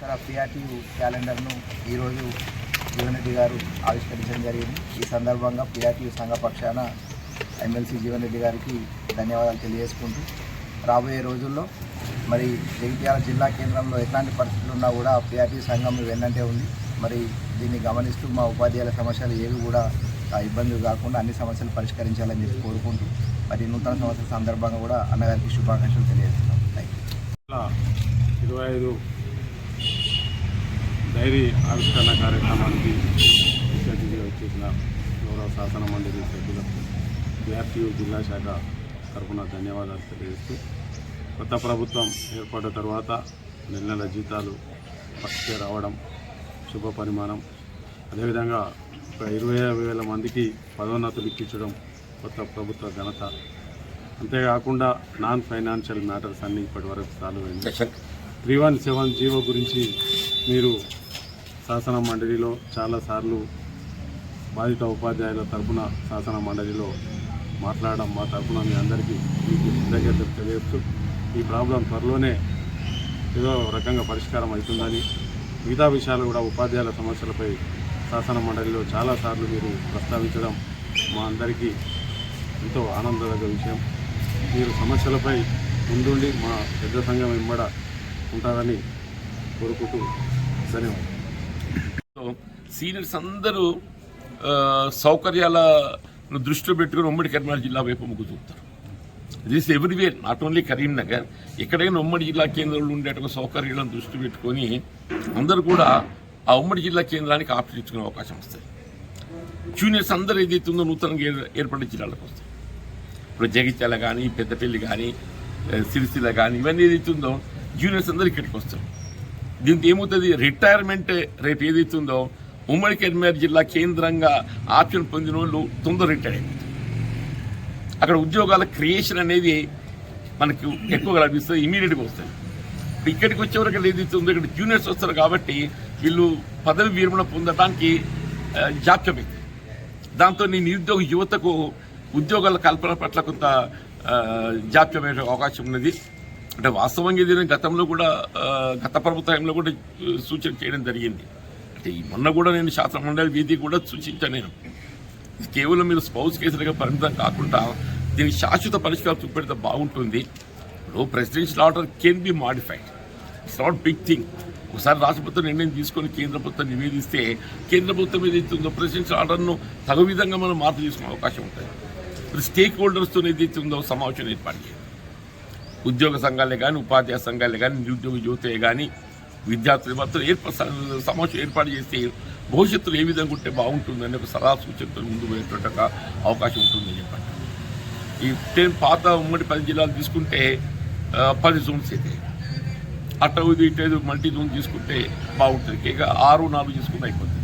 Sir PRT క్యాలెండర్ను ఈరోజు జీవన్ రెడ్డి గారు ఆవిష్కరించడం జరిగింది. ఈ సందర్భంగా పిఆర్టీయు సంఘ పక్షాన ఎమ్మెల్సీ జీవన్ రెడ్డి గారికి ధన్యవాదాలు తెలియజేసుకుంటూ రాబోయే రోజుల్లో మరి జగిత్యాల జిల్లా కేంద్రంలో ఎట్లాంటి పరిస్థితులు ఉన్నా కూడా పిఆర్టీ సంఘం వెన్నంటే ఉంది. మరి దీన్ని గమనిస్తూ మా ఉపాధ్యాయుల సమస్యలు ఏవి కూడా ఆ, ఇబ్బందులు కాకుండా అన్ని సమస్యలు పరిష్కరించాలని చెప్పి కోరుకుంటూ మరి నూతన సంవత్సర సందర్భంగా కూడా అన్నగారికి శుభాకాంక్షలు తెలియజేస్తున్నాం. థ్యాంక్ యూ ఇరవై ఐదు డైరీ ఆవిష్కరణ కార్యక్రమానికి ముఖ్య వచ్చేసిన గౌరవ శాసన మండలి సభ్యులకు బీఆర్టీయూ జిల్లా శాఖ తరఫున ధన్యవాదాలు తెలియజేస్తూ కొత్త ప్రభుత్వం ఏర్పడ్డ తర్వాత నెల నెల జీతాలు ఫస్ట్కే రావడం శుభ పరిమాణం. అదేవిధంగా ఒక ఇరవై యాభై వేల మందికి పదోన్నతులు ఇప్పించడం కొత్త ప్రభుత్వ ఘనత. అంతేకాకుండా నాన్ ఫైనాన్షియల్ మ్యాటర్స్ అన్ని ఇప్పటి వరకు సాల్వ్ అయింది. త్రీ వన్ సెవెన్ జీవో గురించి మీరు శాసన మండలిలో చాలాసార్లు బాధిత ఉపాధ్యాయుల తరపున శాసన మండలిలో మాట్లాడడం మా తరపున మీ అందరికీ మీకు కృతజ్ఞతలు ఈ ప్రాబ్లం త్వరలోనే ఏదో రకంగా పరిష్కారం అవుతుందని మిగతా విషయాలు కూడా ఉపాధ్యాయుల సమస్యలపై శాసన మండలిలో చాలాసార్లు మీరు ప్రస్తావించడం మా అందరికీ ఎంతో ఆనందదగ్గ విషయం. మీరు సమస్యలపై ముందుండి మా పెద్ద సంఘం వెంబడ ఉంటారని కోరుకుంటూ ధన్యవాదాలు. సీనియర్స్ అందరూ సౌకర్యాల దృష్టిలో పెట్టుకుని ఉమ్మడి కరీంనగర్ జిల్లా వైపు మొగ్గు చూపుతారు. This everywhere not only Karimnagar. ఎక్కడైనా ఉమ్మడి జిల్లా కేంద్రంలో ఉండేటువంటి సౌకర్యాలను దృష్టి పెట్టుకొని అందరూ కూడా ఆ ఉమ్మడి జిల్లా కేంద్రానికి ఆప్షన్ ఇచ్చుకునే అవకాశం వస్తుంది. జూనియర్స్ అందరూ ఏదైతే ఉందో నూతనంగా ఏర్పడే జిల్లాలకు వస్తాయి. ఇప్పుడు జగిత్యాల కానీ పెద్దపల్లి కానీ ఆ, సిరిసిల్ల కానీ ఇవన్నీ ఏదైతే ఉందో జూనియర్స్ అందరూ ఇక్కడికి వస్తారు. దీంతో ఏమవుతుంది? రిటైర్మెంట్ రేపు ఏదైతుందో ఉమ్మడి కరీంనగర్ జిల్లా కేంద్రంగా ఆప్షన్ పొందిన వాళ్ళు తొందర రిటైర్ అయిపోతారు. అక్కడ ఉద్యోగాల క్రియేషన్ అనేది మనకు ఎక్కువగా లభిస్తుంది ఇమీడియట్గా వస్తుంది. ఇక్కడికి వచ్చేవరకు ఏదైతుందో ఉందో ఇక్కడ జూనియర్స్ వస్తారు కాబట్టి వీళ్ళు పదవి విరమణ పొందడానికి జాప్యం అయింది దాంతో నీ నిరుద్యోగ యువతకు ఉద్యోగాల కల్పన పట్ల కొంత ఆ, జాప్యమయ్యే అవకాశం ఉన్నది. అంటే వాస్తవంగా ఇది గతంలో కూడా గత ప్రభుత్వంలో కూడా సూచన చేయడం జరిగింది. అంటే ఈ మొన్న కూడా నేను శాసనమండలి వీధి కూడా సూచించాను నేను. ఇది కేవలం మీరు స్పౌస్ కేసులుగా పరిమితం కాకుండా దీనికి శాశ్వత పరిష్కారం చూపెడితే బాగుంటుంది. ఇప్పుడు presidential order can be modified it's not big thing ఒకసారి రాష్ట్ర ప్రభుత్వం నిర్ణయం తీసుకొని కేంద్ర ప్రభుత్వం నివేదిస్తే కేంద్ర ప్రభుత్వం ఏదైతుందో ఉందో ప్రెసిడెన్షియల్ ఆర్డర్ను తగు విధంగా మనం మార్పు చేసుకునే అవకాశం ఉంటుంది. ఇప్పుడు స్టేక్ హోల్డర్స్తో ఏదైతుందో సమావేశం ఏర్పాటు చేయాలి. ఉద్యోగ సంఘాలే కానీ ఉపాధ్యాయ సంఘాలే కానీ నిరుద్యోగ యువతే కానీ విద్యార్థులు మొత్తం ఏర్ప సమావేశం ఏర్పాటు చేస్తే భవిష్యత్తులో ఏ విధంగా ఉంటే బాగుంటుందని ఒక సలహా సూచనతో ముందు పోయేటువంటి అవకాశం ఉంటుందని చెప్పండి. ఈ టెన్ పాత ఉమ్మడి పది జిల్లాలు తీసుకుంటే పది జోన్స్ అయితే అటు ఇది ఇటు ఐదు మల్టీ జోన్ తీసుకుంటే బాగుంటుంది. ఇక ఆరు నాలుగు తీసుకుంటే అయిపోతుంది.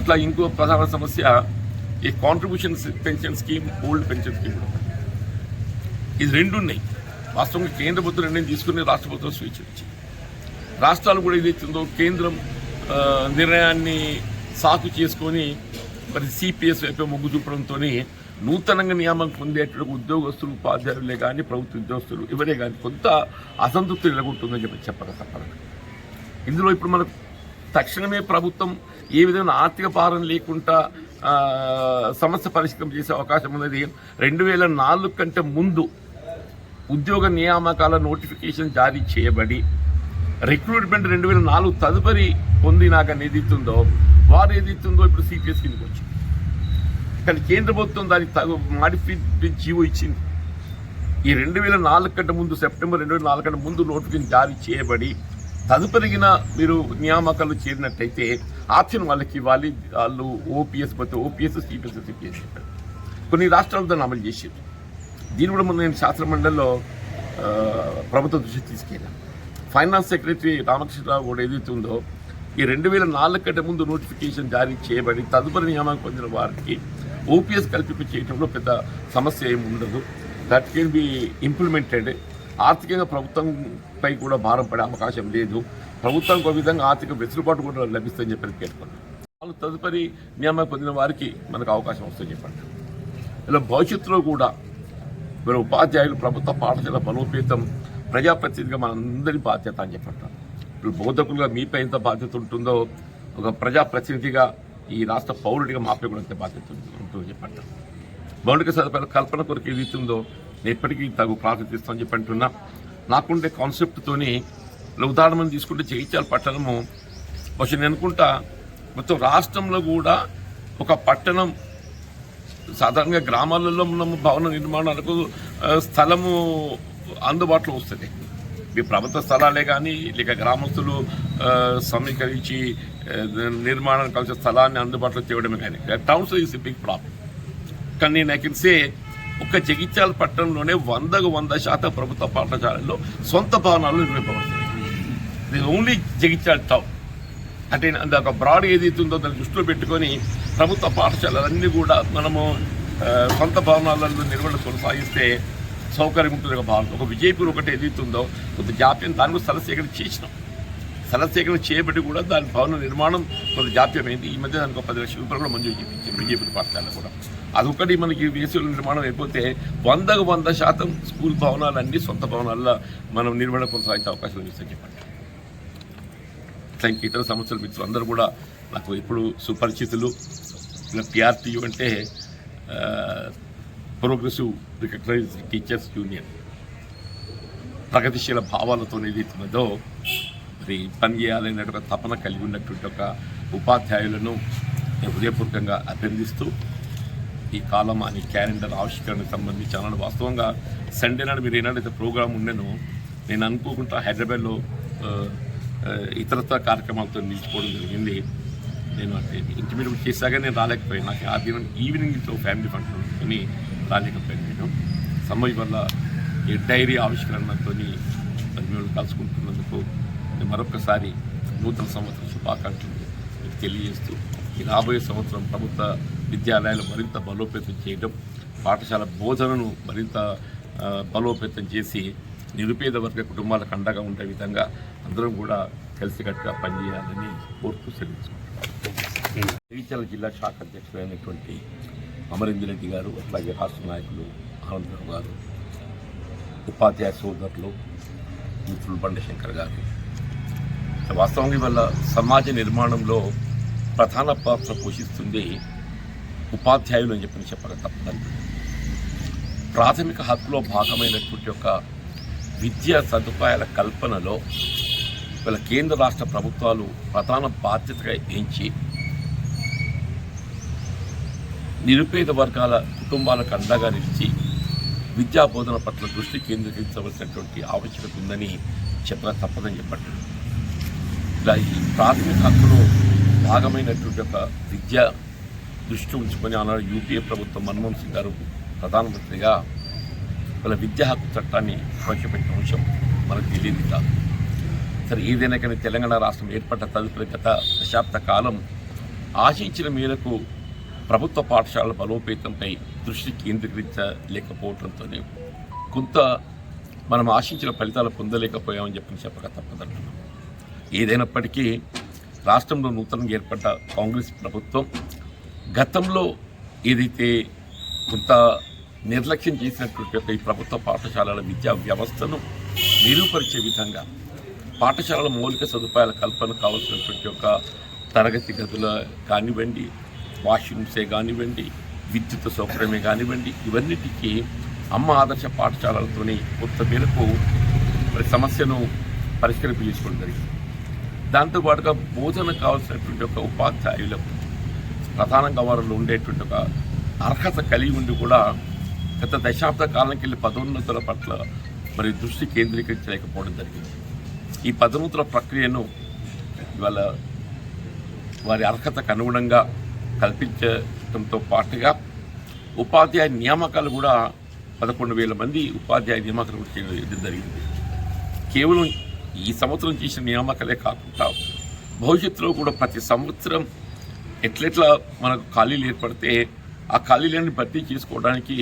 అట్లా ఇంకో ప్రధాన సమస్య ఈ contribution pension scheme old pension scheme కూడా. ఇది రెండు ఉన్నాయి వాస్తవంగా కేంద్ర ప్రభుత్వం నిర్ణయం తీసుకుని రాష్ట్ర ప్రభుత్వం స్వీకరించింది రాష్ట్రాలు కూడా ఏదైతుందో కేంద్రం నిర్ణయాన్ని సాకు చేసుకొని మరి సిపిఎస్ వైపు మొగ్గు చూపడంతో నూతనంగా నియామకం పొందేటువంటి ఉద్యోగస్తులు ఉపాధ్యాయులే కానీ ప్రభుత్వ ఉద్యోగస్తులు ఎవరే కానీ కొంత అసంతృప్తి నెలకొంటుందని చెప్పి చెప్పక తప్పదు. ఇందులో ఇప్పుడు మనకు తక్షణమే ప్రభుత్వం ఏ విధమైన ఆర్థిక భారం లేకుండా సమస్య పరిష్కారం చేసే అవకాశం ఉన్నది. రెండు వేల నాలుగు కంటే ముందు ఉద్యోగ నియామకాల నోటిఫికేషన్ జారీ చేయబడి రిక్రూట్మెంట్ రెండు వేల నాలుగు తదుపరి పొందినాక ఏదైతుందో వారు ఏదైతుందో ఇప్పుడు సిపిఎస్ కిందకి వచ్చింది. కానీ కేంద్ర ప్రభుత్వం దానికి తగు మాడిఫై జీవో ఇచ్చింది. ఈ రెండు వేల నాలుగు కంటే ముందు సెప్టెంబర్ రెండు వేల నాలుగు కంటే ముందు నోటిఫికేషన్ జారీ చేయబడి తదుపరిగిన మీరు నియామకాలు చేరినట్టయితే ఆప్షన్ వాళ్ళకి ఇవ్వాలి. వాళ్ళు ఓపీఎస్ పోతే ఓపీఎస్ సిపిఎస్ సిపిఎస్ కొన్ని రాష్ట్రాలు దాన్ని అమలు చేసేది దీని కూడా ముందు నేను శాస్త్ర మండలిలో ప్రభుత్వ దృష్టి తీసుకెళ్ళాను. ఫైనాన్స్ సెక్రటరీ రామకృష్ణరావు కూడా ఏదైతే ఉందో ఈ రెండు వేల నాలుగు కంటే ముందు నోటిఫికేషన్ జారీ చేయబడి తదుపరి నియామకం పొందిన వారికి ఓపీఎస్ కల్పింప చేయడంలో పెద్ద సమస్య ఏమి ఉండదు. దట్ కెన్ బి ఇంప్లిమెంటెడ్ ఆర్థికంగా ప్రభుత్వంపై కూడా భారం పడే అవకాశం లేదు. ప్రభుత్వానికి ఒక విధంగా ఆర్థిక వెసులుబాటు కూడా లభిస్తుందని చెప్పి పేర్కొన్నారు వాళ్ళు తదుపరి నియామకం పొందిన వారికి మనకు అవకాశం వస్తుందని చెప్పండి. ఇలా భవిష్యత్తులో కూడా మరి ఉపాధ్యాయులు ప్రభుత్వ పాఠశాల బలోపేతం ప్రజాప్రతినిధిగా మనందరి బాధ్యత అని చెప్పంటారు. బోధకులుగా మీపై ఎంత బాధ్యత ఉంటుందో ఒక ప్రజాప్రతినిధిగా ఈ రాష్ట్ర పౌరుడిగా మాపై కూడా ఎంత బాధ్యత ఉంటుందో చెప్పంటారు. మౌలిక సదుపాయాల కల్పన కొరకు ఏదైతుందో ఇస్తుందో నేను ఎప్పటికీ తగు ప్రాధాన్యత ఇస్తామని చెప్పి అంటున్నా నాకుండే కాన్సెప్ట్తోని ఉదాహరణ తీసుకుంటే జగిత్యాల పట్టణము. బహుశా నేను అనుకుంటా మొత్తం రాష్ట్రంలో కూడా ఒక పట్టణం సాధారణంగా గ్రామాలలో ఉన్న భవన నిర్మాణాలకు స్థలము అందుబాటులో వస్తుంది. మీ ప్రభుత్వ స్థలాలే కానీ లేక గ్రామస్తులు సమీకరించి నిర్మాణం కలిసే స్థలాన్ని అందుబాటులో చేయడమే కానీ టౌన్స్ ఈస్ బిగ్ ప్రాబ్లం కానీ నేను ఐ కెన్ సే ఒక్క జగిత్యాల పట్టణంలోనే వందకు వంద శాతం ప్రభుత్వ పాఠశాలల్లో సొంత భవనాలు నిర్మింపబడుతున్నాయి. ఇది ఓన్లీ జగిత్యాల టౌన్. అంటే ఒక బ్రాడ్ ఏదైతే ఉందో దాన్ని దృష్టిలో పెట్టుకొని ప్రభుత్వ పాఠశాలలన్నీ కూడా మనము సొంత భవనాలలో నిర్వహణ కొనసాగిస్తే సౌకర్యం ఉంటుంది ఒక భావన ఒక విజయపూర్ ఒకటి ఏదైతే ఉందో కొంత జాప్యం దాని కూడా స్థల సేకరణ చేసినాం. స్థల సేకరణ చేయబట్టి కూడా దాని భవన నిర్మాణం కొంత జాప్యమైంది. ఈ మధ్య దానికి ఒక పది లక్షల రూపాయలు కూడా మంజూరు చేయించారు విజయపూర్ పాఠశాల కూడా. అదొకటి మనకి వేసుల నిర్మాణం అయిపోతే వందకు వంద శాతం స్కూల్ భవనాలన్నీ సొంత భవనాల్లో మనం నిర్వహణ కొనసాగించే అవకాశం ఇస్తాం చెప్పండి ఇట్లా ఇతర సంవత్సరాలు మిత్రులు. అందరూ కూడా నాకు ఎప్పుడు సుపరిచితులు. ఇలా పిఆర్టీయు అంటే ప్రోగ్రెసివ్ రికగ్నైజ్ టీచర్స్ యూనియన్ ప్రగతిశీల భావాలతో ఏదైతున్నదో మరి పని చేయాలనేటువంటి తపన కలిగి ఉన్నటువంటి ఒక ఉపాధ్యాయులను నేను హృదయపూర్వకంగా అభినందిస్తూ ఈ కాలం అని క్యాలెండర్ ఆవిష్కరణకు సంబంధించి అన్నాడు వాస్తవంగా సండే నాడు మీరు ఏనాడైతే ప్రోగ్రామ్ ఉండేనో నేను అనుకోకుండా హైదరాబాద్లో ఇతరత్వ కార్యక్రమాలతో నిలిచిపోవడం జరిగింది. నేను అంటే ఇంటిమీడియట్ చేశాక నేను రాలేకపోయాను. నాకు ఆ దినం ఈవినింగ్ ఫ్యామిలీ ఫంక్షన్ అని రాలేకపోయాను నేను సమయ వల్ల ఈ డైరీ ఆవిష్కరణతో మిమ్మల్ని కలుసుకుంటున్నందుకు మరొకసారి నూతన సంవత్సర శుభాకాంక్షలు మీకు తెలియజేస్తూ ఈ రాబోయే సంవత్సరం ప్రభుత్వ విద్యాలయాలు మరింత బలోపేతం చేయడం పాఠశాల బోధనను మరింత బలోపేతం చేసి నిరుపేద వర్గ కుటుంబాలకు అండగా ఉండే విధంగా అందరం కూడా కలిసికట్టుగా పనిచేయాలని కోరుతూ సెలవుకుంటున్నాం జగిత్యాల జిల్లా శాఖ అధ్యక్షులైనటువంటి అమరేంద్ర రెడ్డి గారు అట్లాగే రాష్ట్ర నాయకులు ఆనందరావు గారు ఉపాధ్యాయ సోదరులు మిత్రులు బండశంకర్ గారు. వాస్తవంగా ఇవాళ సమాజ నిర్మాణంలో ప్రధాన పాత్ర పోషిస్తుంది ఉపాధ్యాయులు అని చెప్పి చెప్పక తప్పదండి. ప్రాథమిక హక్కులో భాగమైనటువంటి యొక్క విద్యా సదుపాయాల కల్పనలో వీళ్ళ కేంద్ర రాష్ట్ర ప్రభుత్వాలు ప్రధాన బాధ్యతగా ఎంచి నిరుపేద వర్గాల కుటుంబాలకు అండగా నిలిచి విద్యా బోధన పట్ల దృష్టి కేంద్రీకరించవలసినటువంటి ఆవశ్యకత ఉందని చెప్పక తప్పదని చెప్పండి ఇలా ఈ ప్రాథమిక హక్కులో భాగమైనటువంటి ఒక విద్య దృష్టి ఉంచుకొని ఆనాడు యూపీఏ ప్రభుత్వం మన్మోహన్ సింగ్ గారు ప్రధానమంత్రిగా వాళ్ళ విద్యా హక్కు చట్టాన్ని ప్రవేశపెట్టిన అంశం మనకు తెలియదు కాదు సరే ఏదైనా కానీ తెలంగాణ రాష్ట్రం ఏర్పడ్డ తదుపరి గత దశాబ్ద కాలం ఆశించిన మేరకు ప్రభుత్వ పాఠశాలల బలోపేతంపై దృష్టి కేంద్రీకరించలేకపోవడంతోనే కొంత మనం ఆశించిన ఫలితాలు పొందలేకపోయామని చెప్పి చెప్పక తప్పదంటున్నాం. ఏదైనప్పటికీ రాష్ట్రంలో నూతనంగా ఏర్పడ్డ కాంగ్రెస్ ప్రభుత్వం గతంలో ఏదైతే కొంత నిర్లక్ష్యం చేసినటువంటి ఈ ప్రభుత్వ పాఠశాలల విద్యా వ్యవస్థను మెరుగుపరిచే విధంగా పాఠశాలల మౌలిక సదుపాయాల కల్పన కావాల్సినటువంటి ఒక తరగతి గదుల కానివ్వండి వాష్రూమ్సే కానివ్వండి విద్యుత్ సౌకర్యమే కానివ్వండి ఇవన్నిటికీ అమ్మ ఆదర్శ పాఠశాలలతోని కొంత మేరకు మరి సమస్యను పరిష్కరింపజేసుకోవడం జరిగింది. దాంతోపాటుగా బోధన కావాల్సినటువంటి ఒక ఉపాధ్యాయులకు ప్రధానంగా వారిలో ఉండేటువంటి ఒక అర్హత కలిగి ఉండి కూడా గత దశాబ్ద కాలంకి వెళ్ళి పదోన్నతుల పట్ల మరి దృష్టి కేంద్రీకరించలేకపోవడం జరిగింది. ఈ పదోన్నతుల ప్రక్రియను ఇవాళ వారి అర్హతకు అనుగుణంగా కల్పించడంతో పాటుగా ఉపాధ్యాయ నియామకాలు కూడా పదకొండు వేల మంది ఉపాధ్యాయ నియామకాలు కూడా చేయడం జరిగింది. కేవలం ఈ సంవత్సరం చేసిన నియామకాలే కాకుండా భవిష్యత్తులో కూడా ప్రతి సంవత్సరం ఎట్లెట్లా మనకు ఖాళీలు ఏర్పడితే ఆ ఖాళీలను భర్తీ చేసుకోవడానికి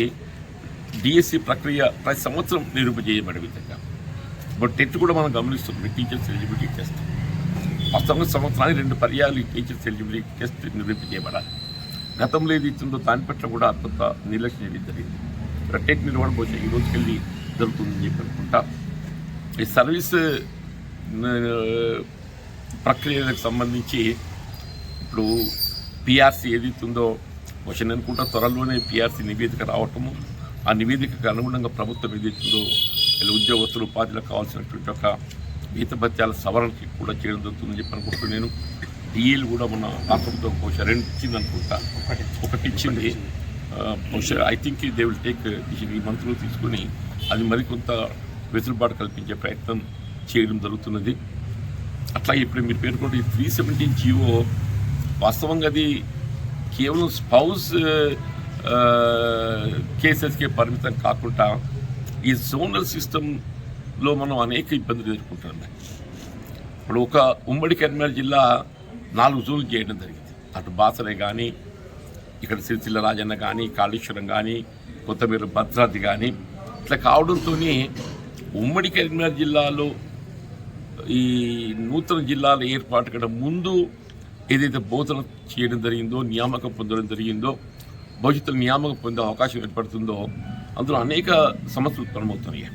డిఎస్సి ప్రక్రియ ప్రతి సంవత్సరం నిరూపజేయబడే విధంగా. బట్ టెట్ కూడా మనం గమనిస్తున్నాం. Teachers eligibility test. ప్రస్తుతం సంవత్సరానికి రెండు పర్యాలు ఈ టీచర్స్ ఎలిజిబిలిటీ టెస్ట్ నిరూపించేయబడాలి గతంలో ఏది ఇచ్చిందో దాని పట్ల కూడా అంత నిర్లక్ష్యం ఏది జరిగింది. టెట్ నిర్వహణ బహుశా ఈ రోజుకెళ్ళి జరుగుతుందని చెప్పి అనుకుంటా. ఈ సర్వీస్ ప్రక్రియకు ప్రక్రియలకు సంబంధించి ఇప్పుడు పిఆర్సీ ఏదైతుందో క్వశ్చన్ అనుకుంటా త్వరలోనే పిఆర్సీ నివేదిక రావటము ఆ నివేదికకు అనుగుణంగా ప్రభుత్వం ఏదైతుందో ఉద్యోగస్తులు ఉపాధిలకు కావాల్సినటువంటి ఒక జీతభత్యాల సవరణకి కూడా చేయడం జరుగుతుందని చెప్పి అనుకుంటూ నేను. డిఏలు కూడా మన రాష్ట్రంతో బహుశా రెండు ఇచ్చింది అనుకుంటా. ఒకటి ఇచ్చింది. బహుశా I think they will take ఈ మంత్రులు తీసుకుని అది మరికొంత వెసులుబాటు కల్పించే ప్రయత్నం చేయడం జరుగుతున్నది. అట్లా ఇప్పుడు మీరు పేర్కొంటే ఈ త్రీ సెవెంటీన్ జీవో వాస్తవంగా అది కేవలం స్పౌస్ కేసెస్కే పరిమితం కాకుండా ఈ జోనల్ సిస్టంలో మనం అనేక ఇబ్బందులు ఎదుర్కొంటున్నాం. ఇప్పుడు ఒక ఉమ్మడి కరీంనగర్ జిల్లా నాలుగు జోన్లు చేయడం జరిగింది. అటు బాసరే కానీ ఇక్కడ సిరిసిల్ల రాజన్న కానీ కాళేశ్వరం కానీ కొత్తమీర భద్రాద్రి కానీ ఇట్లా కావడంతో ఉమ్మడి కరీంనగర్ జిల్లాలో ఈ నూతన జిల్లాల ఏర్పాటు కంటే ముందు ఏదైతే బోధన చేయడం జరిగిందో నియామకం పొందడం జరిగిందో భవిష్యత్తులో నియామకం పొందే అవకాశం ఏర్పడుతుందో అందులో అనేక సమస్యలు ఉత్పన్నమవుతున్నాయి